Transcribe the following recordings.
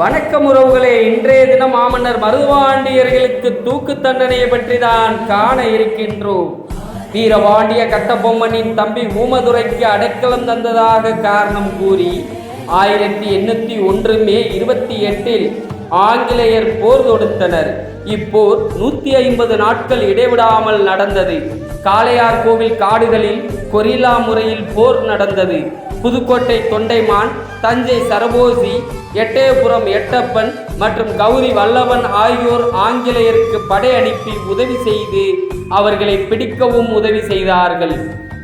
வணக்கம் உறவுகளே இன்றைய தினம் மாமன்னர் மருதுவாண்டியர்களுக்கு தூக்கு தண்டனையை பற்றி தான் காண இருக்கின்றோம். வீரவாண்டிய கட்டபொம்மனின் தம்பி ஊமதுரைக்கு அடைக்கலம் தந்ததாக காரணம் கூறி ஆயிரத்தி எண்ணூத்தி ஒன்று மே இருபத்தி எட்டில் ஆங்கிலேயர் போர் தொடுத்தனர். இப்போர் நூத்தி ஐம்பது நாட்கள் இடைவிடாமல் நடந்தது. காளையார் கோவில் காடுகளில் கொரில்லா முறையில் போர் நடந்தது. புதுக்கோட்டை தொண்டைமான் தஞ்சை சரபோசி எட்டயபுரம் எட்டப்பன் மற்றும் கௌரி வல்லவன் ஆகியோர் ஆங்கிலேயருக்கு படை அனுப்பி உதவி செய்து அவர்களை பிடிக்கவும் உதவி செய்தார்கள்.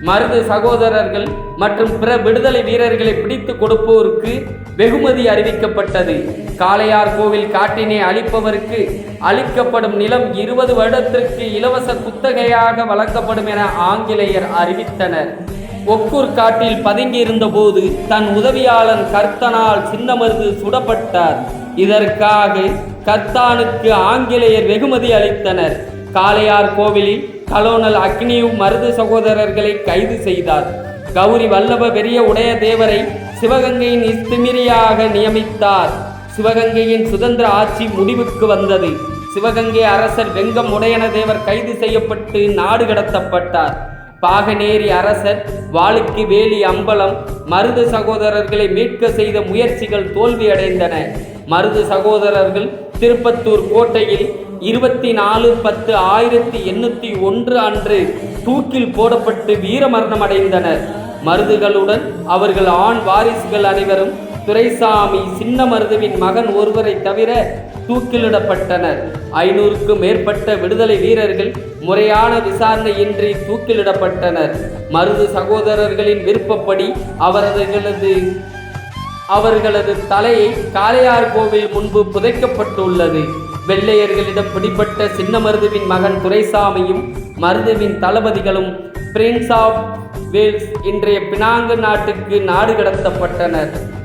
மருது சகோதரர்கள் மற்றும் பிற விடுதலை வீரர்களை பிடித்து கொடுப்போருக்கு வெகுமதி அறிவிக்கப்பட்டது. காளையார் கோவில் காட்டினை அளிப்பவருக்கு அளிக்கப்படும் நிலம் இருபது வருடத்திற்கு இலவச குத்தகையாக வழங்கப்படும் என ஆங்கிலேயர் அறிவித்தனர். ஒக்கூர் காட்டில் பதுங்கியிருந்த போது தன் உதவியாளன் கர்த்தனால் சின்னமருது சுடப்பட்டார். இதற்காக கர்த்தானுக்கு ஆங்கிலேயர் வெகுமதி அளித்தனர். காளையார் கோவிலில் கலோனல் அக்னியும் மருது சகோதரர்களை கைது செய்தார். கௌரி வல்லப பெரிய உடைய தேவரை சிவகங்கையின் இஸ்திமிரியாக நியமித்தார். சிவகங்கையின் சுதந்திர ஆட்சி முடிவுக்கு வந்தது. சிவகங்கை அரசர் வெங்கம் உடையன தேவர் கைது செய்யப்பட்டு நாடு கடத்தப்பட்டார். பாகநேரி அரசர் வாளுக்கு வேலி அம்பலம் மருது சகோதரர்களை மீட்க செய்த முயற்சிகள் தோல்வியடைந்தன. மருது சகோதரர்கள் திருப்பத்தூர் கோட்டையில் இருபத்தி நாலு பத்து ஆயிரத்தி எண்ணூத்தி ஒன்று அன்று தூக்கில் போடப்பட்டு வீரமரணம் அடைந்தனர். மருதுகளுடன் அவர்கள் ஆண் வாரிசுகள் அனைவரும் துரைசாமி சின்ன மருதுவின் மகன் ஒருவரை தவிர தூக்கிலிடப்பட்டனர். ஐநூறுக்கும் மேற்பட்ட விடுதலை வீரர்கள் முறையான விசாரணையின்றி தூக்கிலிடப்பட்டனர். மருது சகோதரர்களின் விருப்பப்படி அவரது அவர்களது தலையை காளையார் கோவில் முன்பு புதைக்கப்பட்டுள்ளது. வெள்ளையர்களிடம் பிடிபட்ட சின்ன மருதுவின் மகன் துரைசாமியும் மருதுவின் தளபதிகளும் பிரின்ஸ் ஆஃப் வேல்ஸ் இன்றைய பினாங்கு நாட்டுக்கு நாடு கடத்தப்பட்டனர்.